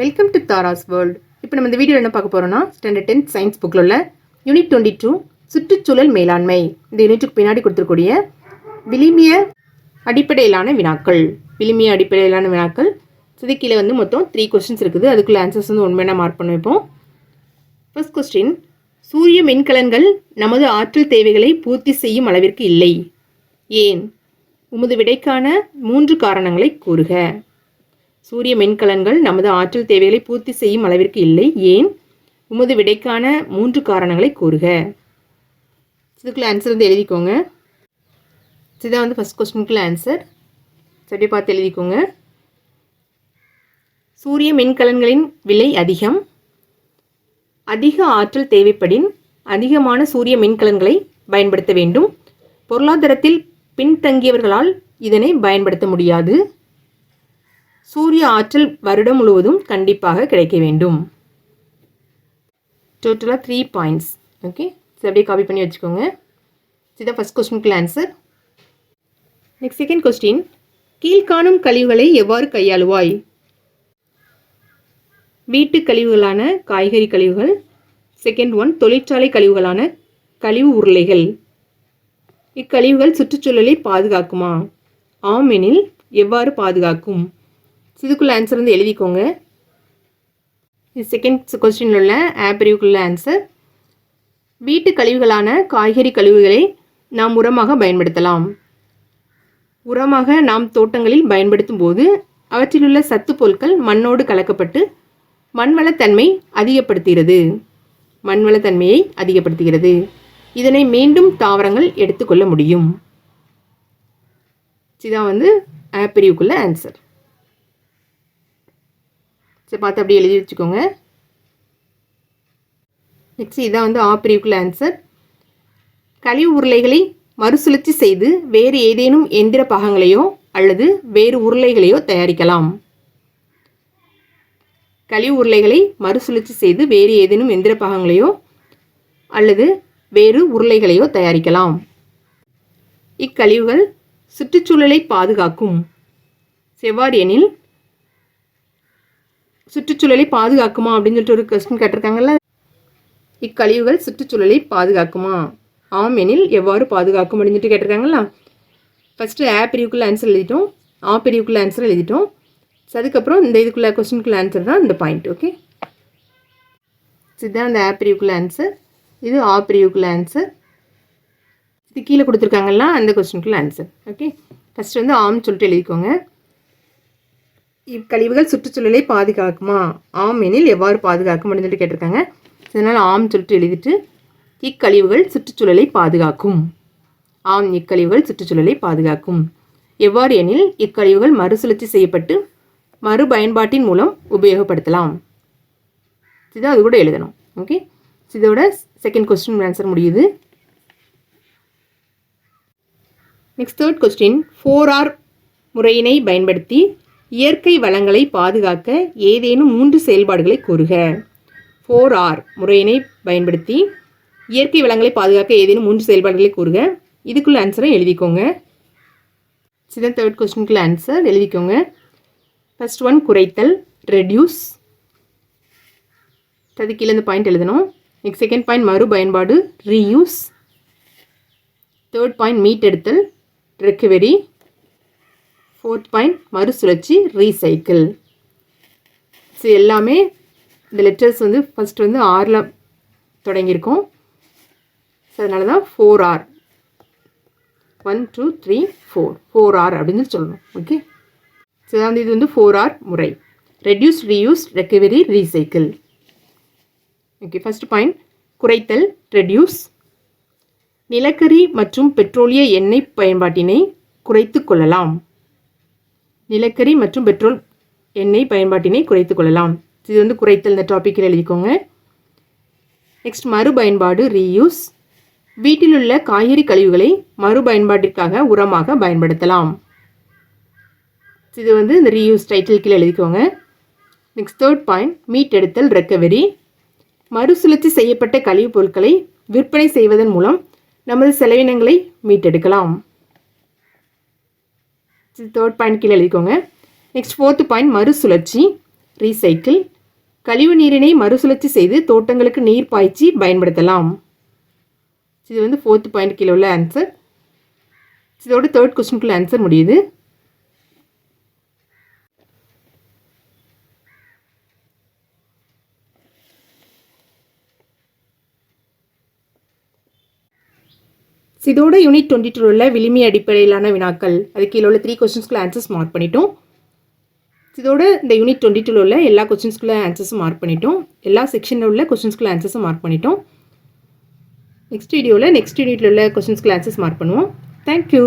Welcome to Tara's world இப்போ நம்ம இந்த வீடியோ என்ன பார்க்க போகிறோம்னா ஸ்டாண்டர்ட் டென்த் சயின்ஸ் புக்கில் உள்ள யூனிட் டுவெண்ட்டி டூ சுற்றுச்சூழல் மேலாண்மை. இந்த யூனிட்டுக்கு பின்னாடி கொடுத்துருக்கூடிய விளிமிய அடிப்படையிலான வினாக்கள். விளிமிய அடிப்படையிலான வினாக்கள். இது கீழே வந்து மொத்தம் த்ரீ கொஸ்டின்ஸ் இருக்குது. அதுக்குள்ள ஆன்சர்ஸ் வந்து உண்மையான மார்க் பண்ண வைப்போம் ஃபர்ஸ்ட் கொஸ்டின் சூரிய மின்கலன்கள் நமது ஆற்றல் தேவைகளை பூர்த்தி செய்யும் அளவிற்கு இல்லை. ஏன்? உமது விடைக்கான மூன்று காரணங்களை கூறுக. சூரிய மின்கலன்கள் நமது ஆற்றல் தேவைகளை பூர்த்தி செய்யும் அளவிற்கு இல்லை. ஏன்? உமது விடைக்கான மூன்று காரணங்களை கூறுக. இதுக்குள்ள ஆன்சர் வந்து எழுதிக்கோங்க. இதுதான் வந்து ஃபஸ்ட் கொஸ்டினுக்குள்ள ஆன்சர் சரி பார்த்து எழுதிக்கோங்க. சூரிய மின்கலன்களின் விலை அதிகம். அதிக ஆற்றல் தேவைப்படின் அதிகமான சூரிய மின்கலன்களை பயன்படுத்த வேண்டும். பொருளாதாரத்தில் பின்தங்கியவர்களால் இதனை பயன்படுத்த முடியாது. சூரிய ஆற்றல் வருடம் முழுவதும் கண்டிப்பாக கிடைக்க வேண்டும். டோட்டலாக த்ரீ பாயிண்ட்ஸ் ஓகே சரி அப்படியே காப்பி பண்ணி வச்சுக்கோங்க. இதுதான் ஃபஸ்ட் கொஸ்டினுக்குள்ள ஆன்சர் நெக்ஸ்ட் செகண்ட் கொஸ்டின் கீழ்காணும் கழிவுகளை எவ்வாறு கையாளுவாய்? வீட்டு கழிவுகளான காய்கறி கழிவுகள். செகண்ட் ஒன் தொழிற்சாலை கழிவுகளான கழிவு உருளைகள். இக்கழிவுகள் சுற்றுச்சூழலை பாதுகாக்குமா? ஆமெனில் எவ்வாறு பாதுகாக்கும்? இதுக்குள்ள ஆன்சர் வந்து எழுதிக்கோங்க. இது செகண்ட் கொஸ்டினில் உள்ள ஆப்பிரிவுக்குள்ள ஆன்சர் வீட்டு கழிவுகளான காய்கறி கழிவுகளை நாம் உரமாக பயன்படுத்தலாம். உரமாக நாம் தோட்டங்களில் பயன்படுத்தும் போது அவற்றிலுள்ள சத்து பொருட்கள் மண்ணோடு கலக்கப்பட்டு மண்வளத்தன்மை அதிகப்படுத்துகிறது. மண்வளத்தன்மையை அதிகப்படுத்துகிறது. இதனை மீண்டும் தாவரங்கள் எடுத்துக்கொள்ள முடியும். இதுதான் வந்து ஆப்பிரிவுக்குள்ள ஆன்சர் சரி பார்த்து அப்படியே எழுதி வச்சுக்கோங்க. நெக்ஸ்ட் இதான் வந்து ஆப்பிரிவுக்குள்ள ஆன்சர் கழிவு உருளைகளை மறுசுழற்சி செய்து வேறு ஏதேனும் எந்திர பாகங்களையோ அல்லது வேறு உருளைகளையோ தயாரிக்கலாம். கழிவு உருளைகளை மறுசுழற்சி செய்து வேறு ஏதேனும் எந்திர பாகங்களையோ அல்லது வேறு உருளைகளையோ தயாரிக்கலாம். இக்கழிவுகள் சுற்றுச்சூழலை பாதுகாக்கும். செவ்வாறு எனில் சுற்றுச்சூழலை பாதுகாக்குமா அப்படின்னு சொல்லிட்டு ஒரு கொஸ்டின் கேட்டிருக்காங்கல்ல. இக்கழிவுகள் சுற்றுச்சூழலை பாதுகாக்குமா? ஆம் எனில் எவ்வாறு பாதுகாக்கும் அப்படின்னு சொல்லிட்டு கேட்டிருக்காங்களா ஃபஸ்ட்டு ஆ பிரிவுக்குள்ள ஆன்சர் எழுதிட்டோம். ஆ பிரிவுக்குள்ள ஆன்சர் எழுதிட்டோம். ஸோ அதுக்கப்புறம் இந்த இதுக்குள்ள கொஸ்டினுக்குள்ள ஆன்சர் தான் இந்த பாயிண்ட் ஓகே இதுதான் அந்த ஆ பிரிவுக்குள்ள ஆன்சர் இது ஆ பிரிவுக்குள்ள ஆன்சர் இது கீழே கொடுத்துருக்காங்கல்ல அந்த கொஸ்டினுக்குள்ள ஆன்சர் ஓகே ஃபஸ்ட்டு வந்து ஆம்னு சொல்லிட்டு எழுதிக்கோங்க. இக்கழிவுகள் சுற்றுச்சூழலை பாதுகாக்குமா? ஆம் எனில் எவ்வாறு பாதுகாக்கும் அப்படின்னு சொல்லிட்டு கேட்டிருக்காங்க. இதனால் ஆம் சொல்லிட்டு எழுதிட்டு இக்கழிவுகள் சுற்றுச்சூழலை பாதுகாக்கும். ஆம் இக்கழிவுகள் சுற்றுச்சூழலை பாதுகாக்கும். எவ்வாறு எனில் இக்கழிவுகள் மறுசுழற்சி செய்யப்பட்டு மறுபயன்பாட்டின் மூலம் உபயோகப்படுத்தலாம். இது அது கூட எழுதணும். ஓகே இதோட செகண்ட் கொஸ்டின் ஆன்சர் முடியுது. Next third question four R முறையினை பயன்படுத்தி இயற்கை வளங்களை பாதுகாக்க ஏதேனும் மூன்று செயல்பாடுகளை கூறுக. ஃபோர் ஆர் முறையினை பயன்படுத்தி இயற்கை வளங்களை பாதுகாக்க ஏதேனும் மூன்று செயல்பாடுகளை கூறுக. இதுக்குள்ள ஆன்சரை எழுதிக்கோங்க. சிதன் தேர்ட் கொஸ்டினுக்குள்ள ஆன்சர் எழுதிக்கோங்க. ஃபஸ்ட் ஒன் குறைத்தல் ரெடியூஸ் அது கீழே இந்த பாயிண்ட் எழுதணும். நெக்ஸ்ட் செகண்ட் பாயிண்ட் மறு பயன்பாடு ரீயூஸ் தேர்ட் பாயிண்ட் மீட் எடுத்தல் ரெக்கவரி ஃபோர்த் பாயிண்ட் மறுசுழற்சி ரீசைக்கிள் ஸோ எல்லாமே இந்த லெட்டர்ஸ் வந்து ஃபஸ்ட் வந்து ஆறில் தொடங்கியிருக்கோம். ஸோ அதனால தான் four R one two three four four R அப்படின்னு சொல்லணும். ஓகே ஸோ வந்து இது வந்து ஃபோர் ஆர் முறை. Reduce reuse recovery recycle okay first point குறைத்தல் ரெடியூஸ் நிலக்கரி மற்றும் பெட்ரோலிய எண்ணெய் பயன்பாட்டினை குறைத்து கொள்ளலாம். நிலக்கரி மற்றும் பெட்ரோல் எண்ணெய் பயன்பாட்டினை குறைத்து கொள்ளலாம். இது வந்து குறைத்தல் இந்த டாப்பிக்கில் எழுதிக்கோங்க. நெக்ஸ்ட் மறுபயன்பாடு ரீயூஸ் வீட்டில் உள்ள காய்கறி கழிவுகளை மறுபயன்பாட்டிற்காக உரமாக பயன்படுத்தலாம். இது வந்து இந்த ரீயூஸ் டைட்டில் கீழே எழுதிக்கோங்க. நெக்ஸ்ட் தேர்ட் பாயிண்ட் மீட் எடுத்தல் ரெக்கவரி மறுசுழற்சி செய்யப்பட்ட கழிவுப் பொருட்களை விற்பனை செய்வதன் மூலம் நமது செலவினங்களை மீட்டெடுக்கலாம். தேர்ட் பாயிண்ட் கீழே எழுதிக்கோங்க. நெக்ஸ்ட் ஃபோர்த்து பாயிண்ட் மறுசுழற்சி ரீசைக்கிள் கழிவு நீரினை மறுசுழற்சி செய்து தோட்டங்களுக்கு நீர் பாய்ச்சி பயன்படுத்தலாம். இது வந்து ஃபோர்த்து பாயிண்ட் கீழே உள்ள ஆன்சர் இதோட தேர்ட் கொஸ்டினுக்குள்ள ஆன்சர் முடியுது. இதோட யூனிட் டுவெண்ட்டி டூவில் உள்ள விளிமி அடிப்படையிலான வினாக்கள். அது கீழே உள்ள த்ரீ கொஸ்டின்ஸ்க்குள்ள ஆன்சர்ஸ் மார்க் பண்ணிட்டோம். இதோட இந்த யூனிட் டுவெண்ட்டி டூவில் உள்ள எல்லா கொஸ்டின்ஸ்க்குள்ள ஆன்சர்ஸும் மார்க் பண்ணிட்டோம். எல்லா செக்ஷனில் உள்ள கொஸ்டின்ஸ்க்குள்ள ஆன்சர்ஸும் மார்க் பண்ணிட்டோம். நெக்ஸ்ட் வீடியோவில் நெக்ஸ்ட் யூனிட்டில் உள்ள கொஸ்டின்ஸ்க்குள்ள ஆன்சர்ஸ் மார்க் பண்ணுவோம். Thank you